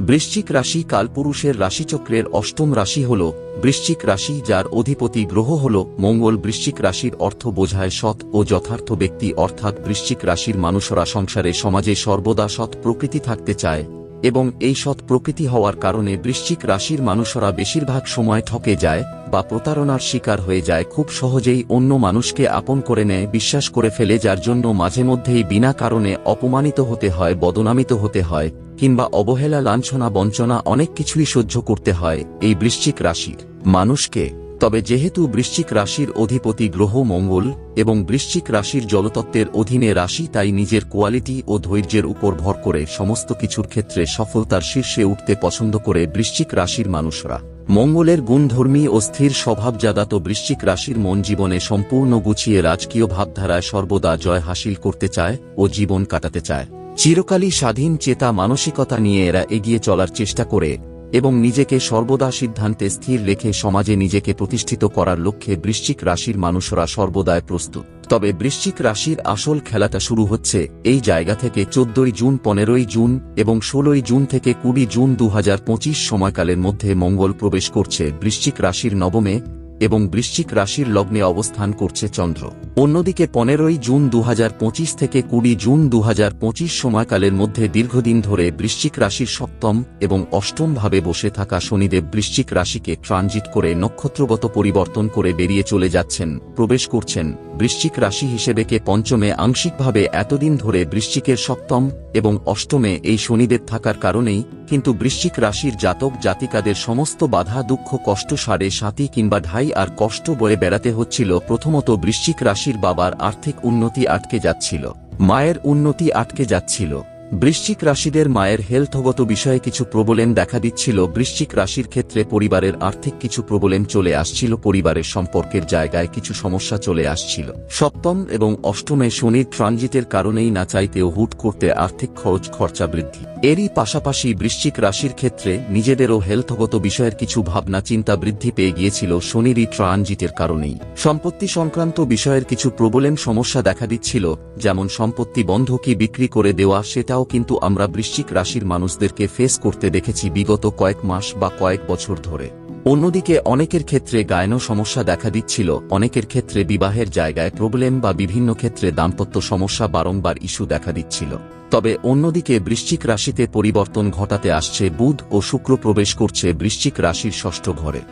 বৃশ্চিক রাশি কালপুরুষের রাশিচক্রের অষ্টম রাশি হল বৃশ্চিক রাশি যার অধিপতি গ্রহ হল মঙ্গল বৃশ্চিক রাশির অর্থ বোঝায় সৎ ও যথার্থ ব্যক্তি অর্থাৎ বৃশ্চিক রাশির মানুষরা সংসারে সমাজে সর্বদা সৎ প্রকৃতি থাকতে চায়। এবং এই সৎ প্রকৃতি হওয়ার কারণে বৃশ্চিক রাশির মানুষরা বেশিরভাগ সময় ঠকে যায় বা প্রতারণার শিকার হয়ে যায় খুব সহজেই অন্য মানুষকে আপন করে নেয়, বিশ্বাস করে ফেলে, যার জন্য মাঝে মধ্যেই বিনা কারণে অপমানিত হতে হয়, বদনামিত হতে হয়, কিংবা অবহেলা, লাঞ্ছনা, বঞ্চনা অনেক কিছুই সহ্য করতে হয় এই বৃশ্চিক রাশির মানুষকে। তবে যেহেতু বৃশ্চিক রাশির অধিপতি গ্রহ মঙ্গল এবং বৃশ্চিক রাশির জলতত্ত্বের অধীনে রাশি তাই নিজের কোয়ালিটি ও ধৈর্যের উপর ভর করে সমস্ত কিছুর ক্ষেত্রে সফলতার শীর্ষে উঠতে পছন্দ করে বৃশ্চিক রাশির মানুষরা। মঙ্গলের গুণধর্মী ও স্থির স্বভাবজাদাত বৃশ্চিক রাশির মন জীবনে সম্পূর্ণ গুছিয়ে রাজকীয় ভাবধারায় সর্বদা জয় হাসিল করতে চায় ও জীবন কাটাতে চায়। চিরকালই স্বাধীন চেতা মানসিকতা নিয়ে এরা এগিয়ে চলার চেষ্টা করে এবং নিজেকে সর্বদা সিদ্ধান্তে স্থির রেখে সমাজে নিজেকে প্রতিষ্ঠিত করার লক্ষ্যে বৃশ্চিক রাশির মানুষরা সর্বদায় প্রস্তুত। তবে বৃশ্চিক রাশির আসল খেলাটা শুরু হচ্ছে এই জায়গা থেকে চোদ্দই জুন, পনেরোই জুন এবং ষোলোই জুন থেকে কুড়ি জুন দু হাজার পঁচিশ সময়কালের মধ্যে মঙ্গল প্রবেশ করছে বৃশ্চিক রাশির নবমে এবং বৃশ্চিক রাশির লগ্নে অবস্থান করছে চন্দ্র। অন্যদিকে পনেরোই জুন দু হাজার পঁচিশ থেকে কুড়ি জুন দু হাজার পঁচিশ সময়কালের মধ্যে দীর্ঘদিন ধরে বৃশ্চিক রাশির সপ্তম এবং অষ্টম ভাবে বসে থাকা শনিদেব বৃশ্চিক রাশিকে ট্রানজিট করে নক্ষত্রগত পরিবর্তন করে বেরিয়ে চলে যাচ্ছেন, প্রবেশ করছেন। বৃশ্চিক রাশি হিসেবে কে পঞ্চমে আংশিকভাবে এতদিন ধরে বৃশ্চিকের সপ্তম এবং অষ্টমে এই শনিদেব থাকার কারণেই কিন্তু বৃশ্চিক রাশির জাতক জাতিকাদের সমস্ত বাধা, দুঃখ, কষ্ট সারে সাথী কিংবা ঢাই আর কষ্ট বয়ে বেড়াতে হচ্ছিল, প্রথমত বৃশ্চিক রাশির বাবার আর্থিক উন্নতি আটকে যাচ্ছিল, মায়ের উন্নতি আটকে যাচ্ছিল। বৃশ্চিক রাশিদের মায়ের হেলথগত বিষয়ে কিছু প্রবলেম দেখা দিচ্ছিল। বৃশ্চিক রাশির ক্ষেত্রে পরিবারের আর্থিক কিছু প্রবলেম চলে আসছিল। পরিবারের সম্পর্কের জায়গায় কিছু সমস্যা চলে আসছিল। সপ্তম এবং অষ্টমে শনির ট্রানজিটের কারণেই না চাইতেও হুট করতে আর্থিক খরচ খরচা বৃদ্ধি। এরই পাশাপাশি বৃশ্চিক রাশির ক্ষেত্রে নিজেদেরও হেলথগত বিষয়ের কিছু ভাবনা চিন্তা বৃদ্ধি পেয়ে গিয়েছিল শনিরই ট্রানজিটের কারণেই। সম্পত্তি সংক্রান্ত বিষয়ের কিছু প্রবলেম সমস্যা দেখা দিচ্ছিল, যেমন সম্পত্তি বন্ধকি বিক্রি করে দেওয়া সেটাও কিন্তু আমরা বৃশ্চিক রাশির মানুষদেরকে ফেস করতে দেখেছি বিগত কয়েক মাস বা কয়েক বছর ধরে। অন্যদিকে অনেকের ক্ষেত্রে গায়ন সমস্যা দেখা দিচ্ছিল, অনেকের ক্ষেত্রে বিবাহের জায়গায় প্রবলেম বা বিভিন্ন ক্ষেত্রে দাম্পত্য সমস্যা বারংবার ইস্যু দেখা দিচ্ছিল। তবে অন্যদিকে বৃশ্চিক রাশিতে পরিবর্তন ঘটাতে আসছে বুধ ও শুক্র প্রবেশ করছে বৃশ্চিক রাশির ষষ্ঠ ঘরে।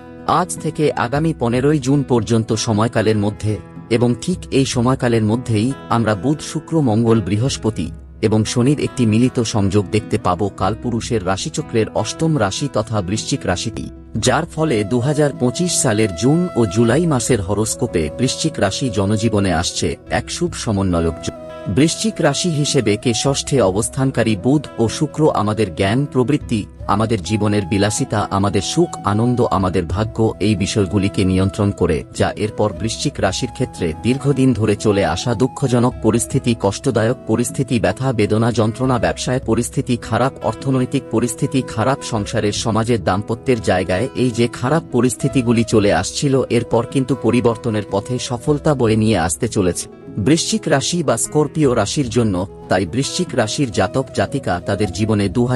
আজ থেকে আগামী পনেরোই জুন পর্যন্ত সময়কালের মধ্যে, এবং ঠিক এই সময়কালের মধ্যেই আমরা বুধ, শুক্র, মঙ্গল, বৃহস্পতি এবং শনির একটি মিলিত সংযোগ দেখতে পাব কালপুরুষের রাশিচক্রের অষ্টম রাশি তথা বৃশ্চিক রাশিটি, যার ফলে দু হাজার পঁচিশ সালের জুন ও জুলাই মাসের হরস্কোপে বৃশ্চিক রাশি জনজীবনে আসছে এক শুভ সমন্বয়ক। বৃশ্চিক রাশি হিসেবে কে ষষ্ঠে অবস্থানকারী বুধ ও শুক্র আমাদের জ্ঞান প্রবৃত্তি, আমাদের জীবনের বিলাসিতা, আমাদের সুখ, আনন্দ, আমাদের ভাগ্য এই বিষয়গুলিকে নিয়ন্ত্রণ করে, যা এরপর বৃশ্চিক রাশির ক্ষেত্রে দীর্ঘদিন ধরে চলে আসা দুঃখজনক পরিস্থিতি, কষ্টদায়ক পরিস্থিতি, ব্যথা, বেদনা, যন্ত্রণা, ব্যবসায় পরিস্থিতি, খারাপ অর্থনৈতিক পরিস্থিতি, খারাপ সংসারের সমাজের দাম্পত্যের জায়গায় এই যে খারাপ পরিস্থিতিগুলি চলে আসছিল, এরপর কিন্তু পরিবর্তনের পথে সফলতা বয়ে নিয়ে আসতে চলেছে। বৃশ্চিক রাশি বা স্করপিও রাশির জন্য, তাই বৃশ্চিক রাশির জাতক জাতিকা তাদের জীবনে দু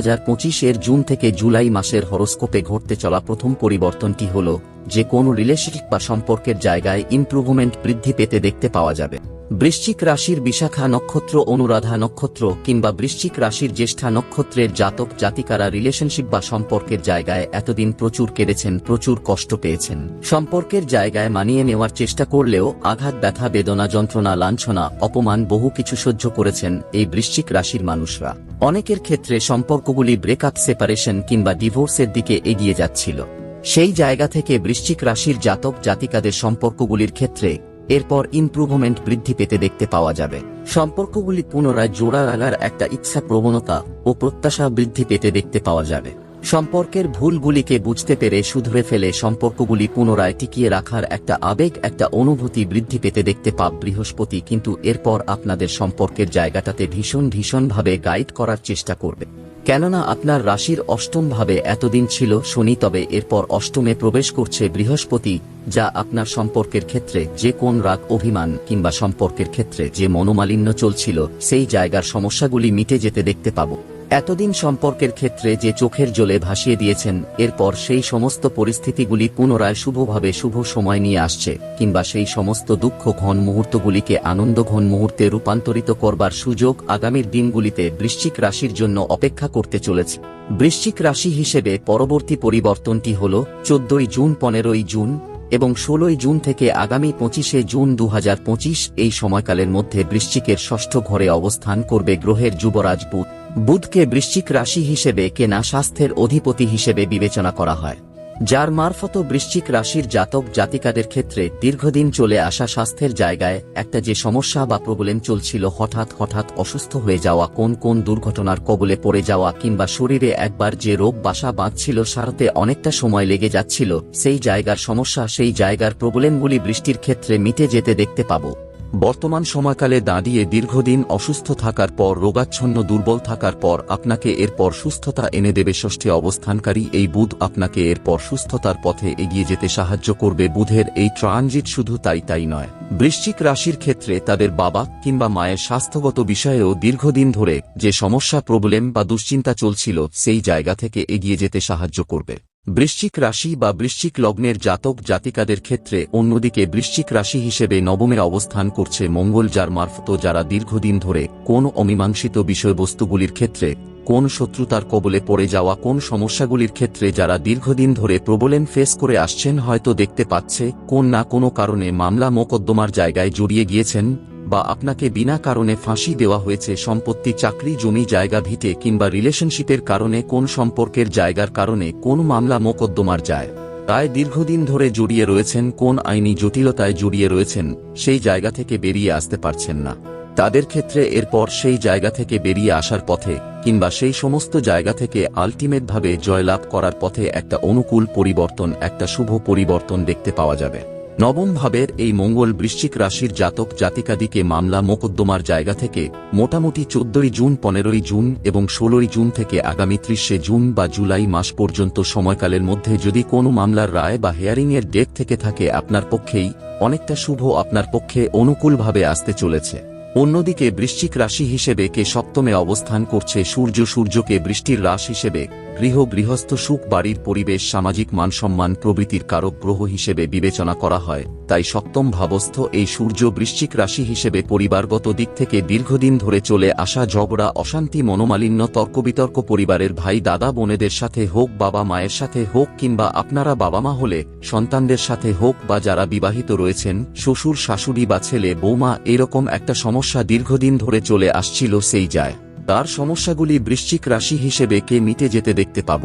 এর জুন থেকে জুলাই মাসের হরস্কোপে ঘটতে চলা প্রথম পরিবর্তনটি হল, যে কোনো রিলেশনশিপ বা সম্পর্কের জায়গায় ইম্প্রুভমেন্ট বৃদ্ধি পেতে দেখতে পাওয়া যাবে। বৃশ্চিক রাশির বিশাখা নক্ষত্র, অনুরাধা নক্ষত্র কিংবা বৃশ্চিক রাশির জ্যেষ্ঠা নক্ষত্রের জাতক, জাতিকারা রিলেশনশিপ বা সম্পর্কের জায়গায় এতদিন প্রচুর কেড়েছেন প্রচুর কষ্ট পেয়েছেন। সম্পর্কের জায়গায় মানিয়ে নেওয়ার চেষ্টা করলেও আঘাত, ব্যথা, বেদনা, যন্ত্রণা, লাঞ্ছনা, অপমান বহু কিছু সহ্য করেছেন এই বৃশ্চিক রাশির মানুষরা। অনেকের ক্ষেত্রে সম্পর্কগুলি ব্রেকআপ সেপারেশন কিংবা ডিভোর্সের দিকে এগিয়ে যাচ্ছিল। সেই জায়গা থেকে বৃশ্চিক রাশির জাতক, জাতিকাদের সম্পর্কগুলির ক্ষেত্রে এরপর ইমপ্রুভমেন্ট বৃদ্ধি পেতে দেখতে পাওয়া যাবে। সম্পর্কগুলি পুনরায় জোড়া লাগার একটা ইচ্ছা প্রবণতা ও প্রত্যাশা বৃদ্ধি পেতে দেখতে পাওয়া যাবে। সম্পর্কের ভুলগুলিকে বুঝতে পেরে শুধরে ফেলে সম্পর্কগুলি পুনরায় টিকিয়ে রাখার একটা আবেগ, একটা অনুভূতি বৃদ্ধি পেতে দেখতে পাব বৃহস্পতি, কিন্তু এরপর আপনাদের সম্পর্কের জায়গাটাতে ভীষণ ভীষণভাবে গাইড করার চেষ্টা করবে। কেননা আপনার রাশির অষ্টম ভাবে এতদিন ছিল শনি, তবে এরপর অষ্টমে প্রবেশ করছে বৃহস্পতি, যা আপনার সম্পর্কের ক্ষেত্রে যে কোন রাগ, অভিমান কিংবা সম্পর্কের ক্ষেত্রে যে মনোমালিন্য চলছিল, সেই জায়গার সমস্যাগুলি মিটে যেতে দেখতে পাব। এতদিন সম্পর্কের ক্ষেত্রে যে চোখের জলে ভাসিয়ে দিয়েছেন, এরপর সেই সমস্ত পরিস্থিতিগুলি পুনরায় শুভভাবে শুভ সময় নিয়ে আসছে, কিংবা সেই সমস্ত দুঃখ ঘন মুহূর্তগুলিকে আনন্দ ঘন মুহূর্তে রূপান্তরিত করবার সুযোগ আগামীর দিনগুলিতে বৃশ্চিক রাশির জন্য অপেক্ষা করতে চলেছে। বৃশ্চিক রাশি হিসেবে পরবর্তী পরিবর্তনটি হল চোদ্দই জুন, পনেরোই জুন এবং ষোলোই জুন থেকে আগামী পঁচিশে জুন দু হাজার পঁচিশ এই সময়কালের মধ্যে বৃশ্চিকের ষষ্ঠ ঘরে অবস্থান করবে গ্রহের যুবরাজ বুধ। বুধকে বৃশ্চিক রাশি হিসেবে কেনা স্বাস্থ্যের অধিপতি হিসেবে বিবেচনা করা হয়, যার মারফত বৃশ্চিক রাশির জাতক জাতিকাদের ক্ষেত্রে দীর্ঘদিন চলে আসা স্বাস্থ্যের জায়গায় একটা যে সমস্যা বা প্রবলেম চলছিল হঠাৎ হঠাৎ অসুস্থ হয়ে যাওয়া, কোন কোন দুর্ঘটনার কবলে পড়ে যাওয়া কিংবা শরীরে একবার যে রোগ বাসা বাঁধছিল সারতে অনেকটা সময় লেগে যাচ্ছিল, সেই জায়গার সমস্যা, সেই জায়গার প্রবলেমগুলি বৃষ্টির ক্ষেত্রে মিটে যেতে দেখতে পাবো। বর্তমান সময়কালে দাঁড়িয়ে দীর্ঘদিন অসুস্থ থাকার পর, রোগাচ্ছন্ন দুর্বল থাকার পর আপনাকে এরপর সুস্থতা এনে দেবে ষষ্ঠে অবস্থানকারী। এই বুধ আপনাকে এরপর সুস্থতার পথে এগিয়ে যেতে সাহায্য করবে। বুধের এই ট্রানজিট শুধু তাই তাই নয়। বৃশ্চিক রাশির ক্ষেত্রে তাদের বাবা কিংবা মায়ের স্বাস্থ্যগত বিষয়েও দীর্ঘদিন ধরে যে সমস্যা, প্রবলেম বা দুশ্চিন্তা চলছিল, সেই জায়গা থেকে এগিয়ে যেতে সাহায্য করবে। বৃশ্চিক রাশি বা বৃশ্চিক লগ্নের জাতক জাতিকাদের ক্ষেত্রে অন্যদিকে বৃশ্চিক রাশি হিসেবে নবমের অবস্থান করছে মঙ্গল, যার মারফত যারা দীর্ঘদিন ধরে কোন অমীমাংসিত বিষয়বস্তুগুলির ক্ষেত্রে, কোন শত্রুতার কবলে পড়ে যাওয়া কোন সমস্যাগুলির ক্ষেত্রে যারা দীর্ঘদিন ধরে প্রবলেম ফেস করে আসছেন হয়তো দেখতে পাচ্ছে, কোন না কোনো কারণে মামলা মোকদ্দমার জায়গায় জড়িয়ে গিয়েছেন। বা আপনাকে বিনা কারণে ফাঁসি দেওয়া হয়েছে, সম্পত্তি, চাকরি, জমি, জায়গা, ভিটে কিংবা রিলেশনশিপের কারণে কোন সম্পর্কের জায়গার কারণে কোন মামলা মোকদ্দমার যায়। তাই দীর্ঘদিন ধরে জড়িয়ে রয়েছেন, কোন আইনি জটিলতায় জড়িয়ে রয়েছেন, সেই জায়গা থেকে বেরিয়ে আসতে পারছেন না। তাদের ক্ষেত্রে এরপর সেই জায়গা থেকে বেরিয়ে আসার পথে কিংবা সেই সমস্ত জায়গা থেকে আলটিমেটভাবে জয়লাভ করার পথে একটা অনুকূল পরিবর্তন, একটা শুভ পরিবর্তন দেখতে পাওয়া যাবে। নবম ভাবের এই মঙ্গল বৃশ্চিক রাশির জাতক জাতিকাদিকে মামলা মোকদ্দমার জায়গা থেকে মোটামুটি চোদ্দই জুন, পনেরোই জুন এবং ষোলোই জুন থেকে আগামী ত্রিশে জুন বা জুলাই মাস পর্যন্ত সময়কালের মধ্যে যদি কোনো মামলার রায় বা হেয়ারিংয়ের ডেট থেকে থাকে আপনার পক্ষেই অনেকটা শুভ আপনার পক্ষে অনুকূলভাবে আসতে চলেছে। অন্যদিকে বৃশ্চিক রাশি হিসেবে কে সপ্তমে অবস্থান করছে সূর্য, সূর্যকে বৃষ্টির রাশ হিসেবে গৃহ, গৃহস্থ, সুখ, বাড়ির পরিবেশ, সামাজিক মানসম্মান প্রভৃতির কারক গ্রহ হিসেবে বিবেচনা করা হয়। তাই সপ্তম ভাবস্থ এই সূর্য বৃশ্চিক রাশি হিসেবে পরিবারগত দিক থেকে দীর্ঘদিন ধরে চলে আসা ঝগড়া, অশান্তি, মনোমালিন্য, তর্কবিতর্ক পরিবারের ভাই, দাদা, বোনেদের সাথে হোক, বাবা মায়ের সাথে হোক কিংবা আপনারা বাবা মা হলে, সন্তানদের সাথে হোক বা যারা বিবাহিত রয়েছেন, শ্বশুর, শাশুড়ি বা ছেলে, বৌমা, এরকম একটা সমস্যা দীর্ঘদিন ধরে চলে আসছিল, সেই যায়। তার সমস্যাগুলি বৃশ্চিক রাশি হিসেবে কে মিটে যেতে দেখতে পাব।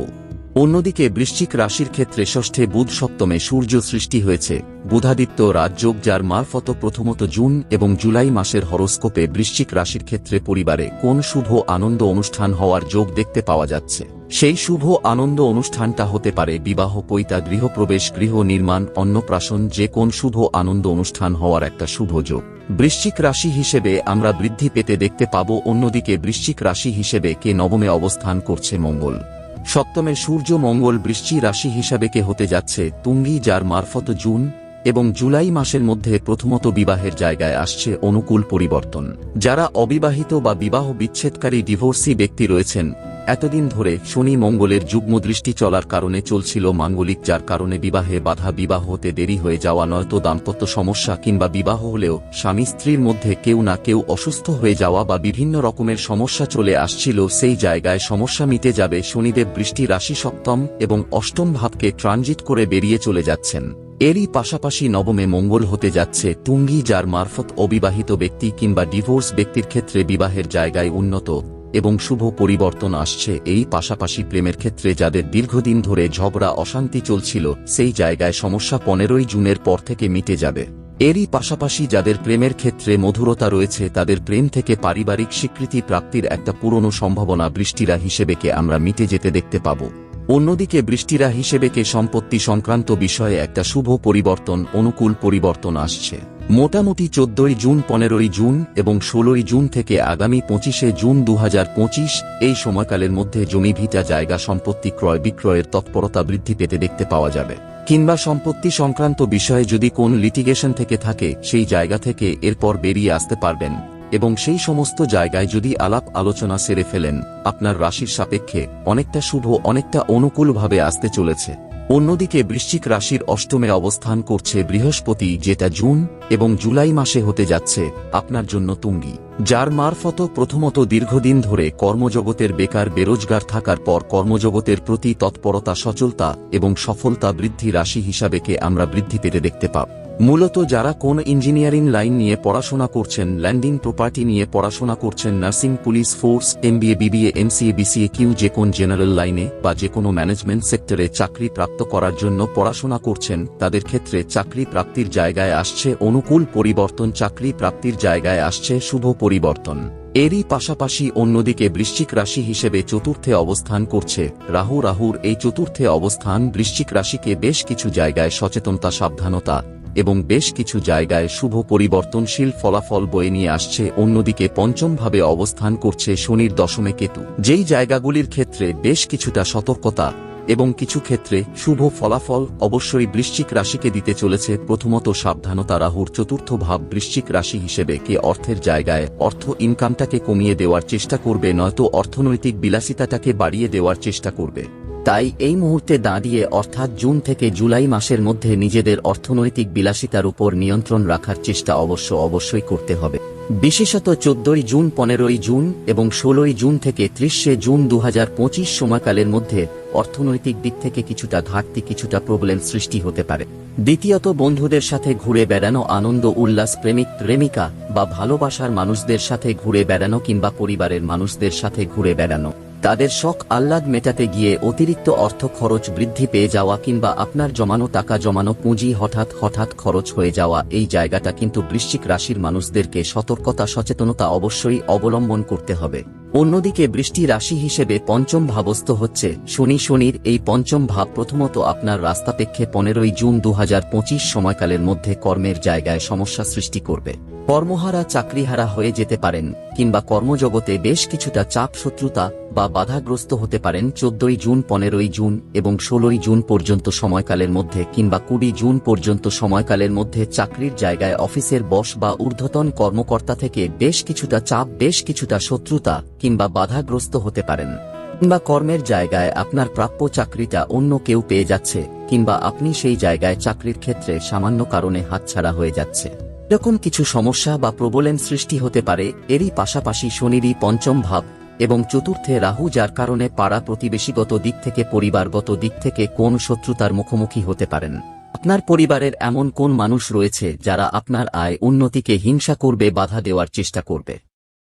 অন্যদিকে বৃশ্চিক রাশির ক্ষেত্রে ষষ্ঠে বুধ সপ্তমে সূর্য সৃষ্টি হয়েছে। বুধাদিত্য রাজযোগ যার মারফত প্রথমত জুন এবং জুলাই মাসের হরস্কোপে বৃশ্চিক রাশির ক্ষেত্রে পরিবারে কোন শুভ আনন্দ অনুষ্ঠান হওয়ার যোগ দেখতে পাওয়া যাচ্ছে। সেই শুভ আনন্দ অনুষ্ঠানটা হতে পারে বিবাহ, পৈতা, গৃহপ্রবেশ, গৃহ নির্মাণ, অন্নপ্রাশন যে কোন শুভ আনন্দ অনুষ্ঠান হওয়ার একটা শুভ যোগ। বৃশ্চিক রাশি হিসেবে আমরা বৃদ্ধি পেতে দেখতে পাব অন্যদিকে বৃশ্চিক রাশি হিসেবে কে নবমে অবস্থান করছে মঙ্গল। সপ্তমে সূর্য মঙ্গল বৃশ্চি রাশি হিসাবে কে হতে যাচ্ছে তুঙ্গি, যার মারফত জুন এবং জুলাই মাসের মধ্যে প্রথমত বিবাহের জায়গায় আসছে অনুকূল পরিবর্তন। যারা অবিবাহিত বা বিবাহ বিচ্ছেদকারী ডিভোর্সি ব্যক্তি রয়েছেন, এতদিন ধরে শনি মঙ্গলের যুগ্ম দৃষ্টি চলার কারণে চলছিল মাঙ্গলিক, যার কারণে বিবাহে বাধা বিবাহ হতে দেরি হয়ে যাওয়া নয়তো দাম্পত্য সমস্যা কিংবা বিবাহ হলেও স্বামী স্ত্রীর মধ্যে কেউ না কেউ অসুস্থ হয়ে যাওয়া বা বিভিন্ন রকমের সমস্যা চলে আসছিল, সেই জায়গায় সমস্যা মিটে যাবে শনিদেব বৃষ্টি রাশি সপ্তম এবং অষ্টম ভাবকে ট্রানজিট করে বেরিয়ে চলে যাচ্ছেন। এরই পাশাপাশি নবমে মঙ্গল হতে যাচ্ছে তুঙ্গি যার মারফত অবিবাহিত ব্যক্তি কিংবা ডিভোর্স ব্যক্তির ক্ষেত্রে বিবাহের জায়গায় উন্নত এবং শুভ পরিবর্তন আসছে। এই পাশাপাশি প্রেমের ক্ষেত্রে যাদের দীর্ঘদিন ধরে ঝগড়া, অশান্তি চলছিল, সেই জায়গায় সমস্যা পনেরোই জুনের পর থেকে মিটে যাবে। এরই পাশাপাশি যাদের প্রেমের ক্ষেত্রে মধুরতা রয়েছে, তাদের প্রেম থেকে পারিবারিক স্বীকৃতি প্রাপ্তির একটা পুরনো সম্ভাবনা বৃষ্টিরা হিসেবেকে আমরা মিটে যেতে দেখতে পাব। অন্যদিকে বৃষ্টিরা হিসেবেকে সম্পত্তি সংক্রান্ত বিষয়ে একটা শুভ পরিবর্তন, অনুকূল পরিবর্তন আসছে। মোটামুটি চোদ্দই জুন, পনেরোই জুন এবং ষোলোই জুন থেকে আগামী পঁচিশে জুন দু হাজার পঁচিশ এই সময়কালের মধ্যে জমি ভিটা জায়গা সম্পত্তি ক্রয় বিক্রয়ের তৎপরতা বৃদ্ধি পেতে দেখতে পাওয়া যাবে। কিংবা সম্পত্তি সংক্রান্ত বিষয়ে যদি কোন লিটিগেশন থেকে থাকে, সেই জায়গা থেকে এরপর বেরিয়ে আসতে পারবেন। এবং সেই সমস্ত জায়গায় যদি আলাপ আলোচনা সেরে ফেলেন, আপনার রাশির সাপেক্ষে অনেকটা শুভ, অনেকটা অনুকূলভাবে আসতে চলেছে। অন্যদিকে বৃশ্চিক রাশির অষ্টমে অবস্থান করছে বৃহস্পতি, যেটা জুন এবং জুলাই মাসে হতে যাচ্ছে আপনার জন্য তুঙ্গি, যার মারফত প্রথমত দীর্ঘদিন ধরে কর্মজগতের বেকার বেরোজগার থাকার পর কর্মজগতের প্রতি তৎপরতা, সচলতা এবং সফলতা বৃদ্ধি রাশি হিসাবে কে আমরা বৃদ্ধি পেতে দেখতে পাব। মূলত যারা কোন ইঞ্জিনিয়ারিং লাইন নিয়ে পড়াশোনা করছেন, ল্যান্ডিং প্রপার্টি নিয়ে পড়াশোনা করছেন, nursing, police, force, MBA, BBA, MCA, BCA, Q যে কোন জেনারেল লাইনে বা যে কোনো ম্যানেজমেন্ট সেক্টরে চাকরি প্রাপ্ত করার জন্য পড়াশোনা করছেন, তাদের ক্ষেত্রে চাকরি প্রাপ্তির জায়গায় আসছে অনুকূল পরিবর্তন, চাকরি প্রাপ্তির জায়গায় আসছে শুভ পরিবর্তন। এরই পাশাপাশি অন্যদিকে বৃশ্চিক রাশি হিসেবে চতুর্থে অবস্থান করছে। রাহু, রাহুর এই চতুর্থে অবস্থান বৃশ্চিক রাশিকে বেশ কিছু জায়গায় সচেতনতা, সাবধানতা এবং বেশ কিছু জায়গায় শুভ পরিবর্তনশীল ফলাফল বয়ে নিয়ে আসছে। অন্যদিকে পঞ্চমভাবে অবস্থান করছে শনির দশমে কেতু। যেই জায়গাগুলির ক্ষেত্রে বেশ কিছুটা সতর্কতা এবং কিছু ক্ষেত্রে শুভ ফলাফল অবশ্যই বৃশ্চিক রাশিকে দিতে চলেছে। প্রথমত সাবধানতা রাহুর, চতুর্থ ভাব বৃশ্চিক রাশি হিসেবে কে অর্থের জায়গায় অর্থ ইনকামটাকে কমিয়ে দেওয়ার চেষ্টা করবে, নয়তো অর্থনৈতিক বিলাসিতাটাকে বাড়িয়ে দেওয়ার চেষ্টা করবে। তাই এই মুহূর্তে দাঁড়িয়ে, অর্থাৎ জুন থেকে জুলাই মাসের মধ্যে নিজেদের অর্থনৈতিক বিলাসিতার উপর নিয়ন্ত্রণ রাখার চেষ্টা অবশ্য অবশ্যই করতে হবে। বিশেষত চোদ্দই জুন, পনেরোই জুন এবং ষোলোই জুন থেকে ত্রিশে জুন দু হাজার পঁচিশ সময়কালের মধ্যে অর্থনৈতিক দিক থেকে কিছুটা ঘাটতি, কিছুটা প্রবলেম সৃষ্টি হতে পারে। দ্বিতীয়ত, বন্ধুদের সাথে ঘুরে বেড়ানো, আনন্দ, উল্লাস, প্রেমিক, প্রেমিকা বা ভালোবাসার মানুষদের সাথে ঘুরে বেড়ানো কিংবা পরিবারের মানুষদের সাথে ঘুরে বেড়ানো। তাদের শখ আহ্লাদ মেটাতে গিয়ে অতিরিক্ত অর্থ খরচ বৃদ্ধি পেয়ে যাওয়া কিংবা আপনার জমানো টাকা জমানো পুঁজি হঠাৎ হঠাৎ খরচ হয়ে যাওয়া, এই জায়গাটা কিন্তু বৃশ্চিক রাশির মানুষদেরকে সতর্কতা, সচেতনতা অবশ্যই অবলম্বন করতে হবে। অন্যদিকে বৃষ্টি রাশি হিসেবে পঞ্চম ভাবস্থ হচ্ছে শনি। শনির এই পঞ্চম ভাব প্রথমত আপনার রাস্তাপেক্ষে পনেরোই জুন দু হাজার পঁচিশ সময়কালের মধ্যে কর্মের জায়গায় সমস্যা সৃষ্টি করবে। কর্মহারা, চাকরিহারা হয়ে যেতে পারেন কিংবা কর্মজগতে বেশ কিছুটা চাপ শত্রুতা বা বাধাগ্রস্ত হতে পারেন চোদ্দই জুন, পনেরোই জুন এবং ষোলোই জুন পর্যন্ত সময়কালের মধ্যে কিংবা কুড়ি জুন পর্যন্ত সময়কালের মধ্যে চাকরির জায়গায় অফিসের বস বা ঊর্ধ্বতন কর্মকর্তা থেকে বেশ কিছুটা চাপ, বেশ কিছুটা শত্রুতা কিংবা বাধাগ্রস্ত হতে পারেন। কিংবা কর্মের জায়গায় আপনার প্রাপ্য চাকরিটা অন্য কেউ পেয়ে যাচ্ছে, কিংবা আপনি সেই জায়গায় চাকরির ক্ষেত্রে সামান্য কারণে হাতছাড়া হয়ে যাচ্ছে। এরকম কিছু সমস্যা বা প্রবলেম সৃষ্টি হতে পারে, এরই পাশাপাশি শনিরই পঞ্চম ভাব এবং চতুর্থে রাহু, যার কারণে পাড়া প্রতিবেশীগত দিক থেকে, পরিবারগত দিক থেকে কোন শত্রুতার মুখোমুখি হতে পারেন। আপনার পরিবারের এমন কোন মানুষ রয়েছে যারা আপনার আয় উন্নতিকে হিংসা করবে, বাধা দেওয়ার চেষ্টা করবে?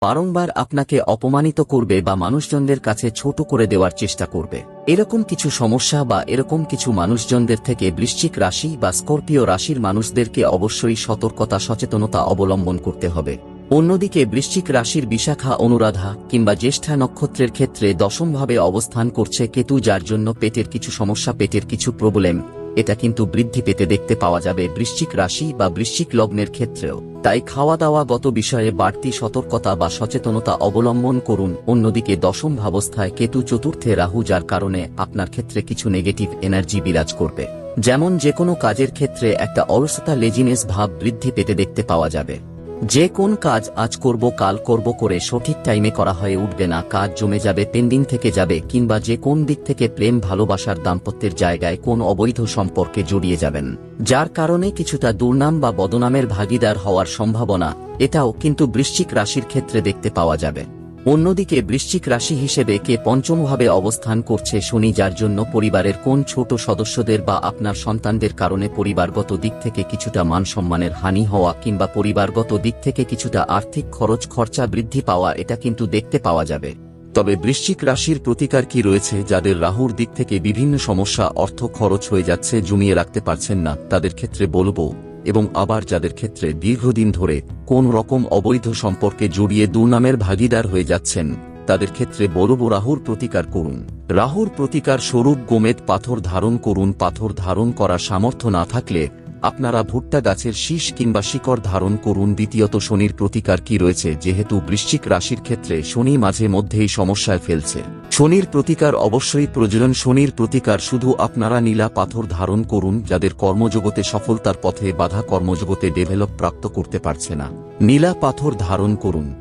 বারংবার আপনাকে অপমানিত করবে বা মানুষজনদের কাছে ছোট করে দেওয়ার চেষ্টা করবে। এরকম কিছু সমস্যা বা এরকম কিছু মানুষজনদের থেকে বৃশ্চিক রাশি বা স্কর্পিও রাশির মানুষদেরকে অবশ্যই সতর্কতা, সচেতনতা অবলম্বন করতে হবে। অন্যদিকে বৃশ্চিক রাশির বিশাখা অনুরাধা কিংবা জ্যেষ্ঠা নক্ষত্রের ক্ষেত্রে দশমভাবে অবস্থান করছে কেতু, যার জন্য পেটের কিছু সমস্যা, পেটের কিছু প্রবলেম। এটা কিন্তু বৃদ্ধি পেতে দেখতে পাওয়া যাবে বৃশ্চিক রাশি বা বৃশ্চিক লগ্নের ক্ষেত্রেও। তাই খাওয়া দাওয়া গত বিষয়ে বাড়তি সতর্কতা বা সচেতনতা অবলম্বন করুন। অন্যদিকে দশম ভাবস্থায় কেতু চতুর্থে রাহু, যার কারণে আপনার ক্ষেত্রে কিছু নেগেটিভ এনার্জি বিরাজ করবে। যেমন যে কোনো কাজের ক্ষেত্রে একটা অলসতা লেজিনেস ভাব বৃদ্ধি পেতে দেখতে পাওয়া যাবে। যে কোন কাজ আজ করব, কাল করব করে সঠিক টাইমে করা হয়ে উঠবে না, কাজ জমে যাবে পেন্ডিং থেকে যাবে, কিংবা যে কোন দিক থেকে প্রেম, ভালোবাসার দাম্পত্যের জায়গায় কোন অবৈধ সম্পর্কে জড়িয়ে যাবেন। যার কারণে কিছুটা দুর্নাম বা বদনামের ভাগিদার হওয়ার সম্ভাবনা, এটাও কিন্তু বৃশ্চিক রাশির ক্ষেত্রে দেখতে পাওয়া যাবে। অন্যদিকে বৃশ্চিক রাশি হিসেবে কে পঞ্চমভাবে অবস্থান করছে শনি, যার জন্য পরিবারের কোন ছোট সদস্যদের বা আপনার সন্তানদের কারণে পরিবারগত দিক থেকে কিছুটা মান সম্মানের হানি হওয়া কিংবা পরিবারগত দিক থেকে কিছুটা আর্থিক খরচ খরচা বৃদ্ধি পাওয়া, এটা কিন্তু দেখতে পাওয়া যাবে। তবে বৃশ্চিক রাশির প্রতিকার কি রয়েছে যাদের রাহুর দিক থেকে বিভিন্ন সমস্যা, অর্থ খরচ হয়ে যাচ্ছে, জমিয়ে রাখতে পারছেন না, তাদের ক্ষেত্রে বলব এবং আবার যাদের ক্ষেত্রে দীর্ঘদিন ধরে কোন রকম অবৈধ সম্পর্কে জড়িয়ে দুর্নামের ভাগিদার হয়ে যাচ্ছেন, তাদের ক্ষেত্রে বলব রাহুর প্রতিকার করুন। রাহুর প্রতিকার স্বরূপ গোমেদ পাথর ধারণ করুন। পাথর ধারণ করার সামর্থ্য না থাকলে আপনারা ভুট্টা গাছের শীষ কিংবা শিকড় ধারণ করুন। দ্বিতীয়ত শনির প্রতিকার কি রয়েছে? যেহেতু বৃশ্চিক রাশির ক্ষেত্রে শনি মাঝে মধ্যেই সমস্যায় ফেলছে। শনির প্রতিকার অবশ্যই প্রয়োজন। শনির প্রতিকার শুধু আপনারা নীলা পাথর ধারণ করুন, যাদের কর্মজগতে সফলতার পথে বাধা কর্মজগতে ডেভেলপ প্রাপ্ত করতে পারছে না। নীলা পাথর ধারণ করুন।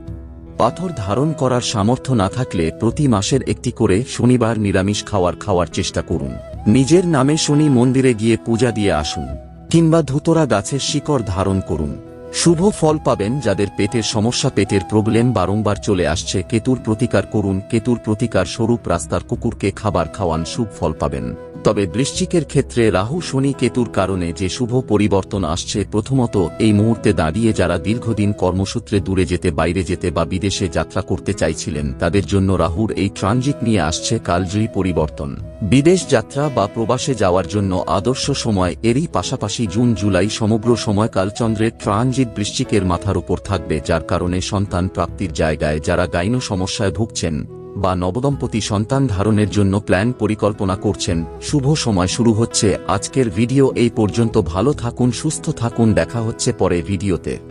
পাথর ধারণ করার সামর্থ্য না থাকলে প্রতি মাসের একটি করে শনিবার নিরামিষ খাওয়ার খাওয়ার চেষ্টা করুন। নিজের নামে শনি মন্দিরে গিয়ে পূজা দিয়ে আসুন। কিংবা ধুতরা গাছের শিকড় ধারণ করুন। শুভ ফল পাবেন যাদের পেটের সমস্যা, পেটের প্রবলেম বারংবার চলে আসছে। কেতুর প্রতিকার করুন। কেতুর প্রতিকার স্বরূপ রাস্তার কুকুরকে খাবার খাওয়ান। শুভ ফল পাবেন। তবে বৃশ্চিকের ক্ষেত্রে রাহু শনি কেতুর কারণে যে শুভ পরিবর্তন আসছে, প্রথমত এই মুহূর্তে দাঁড়িয়ে যারা দীর্ঘদিন কর্মসূত্রে দূরে যেতে, বাইরে যেতে বা বিদেশে যাত্রা করতে চাইছিলেন, তাদের জন্য রাহুর এই ট্রানজিট নিয়ে আসছে কালজয়ী পরিবর্তন। বিদেশ যাত্রা বা প্রবাসে যাওয়ার জন্য আদর্শ সময়, এরই পাশাপাশি জুন, জুলাই সমগ্র সময়কাল চন্দ্রের ট্রানজিট বৃশ্চিকের মাথার উপর থাকবে, যার কারণে সন্তান প্রাপ্তির জায়গায় যারা গাইন সমস্যায় ভুগছেন বা নবদম্পতি সন্তান ধারণের জন্য প্ল্যান পরিকল্পনা করছেন। শুভ সময় শুরু হচ্ছে। আজকের ভিডিও এই পর্যন্ত। ভালো থাকুন, সুস্থ থাকুন। দেখা হচ্ছে পরে ভিডিওতে।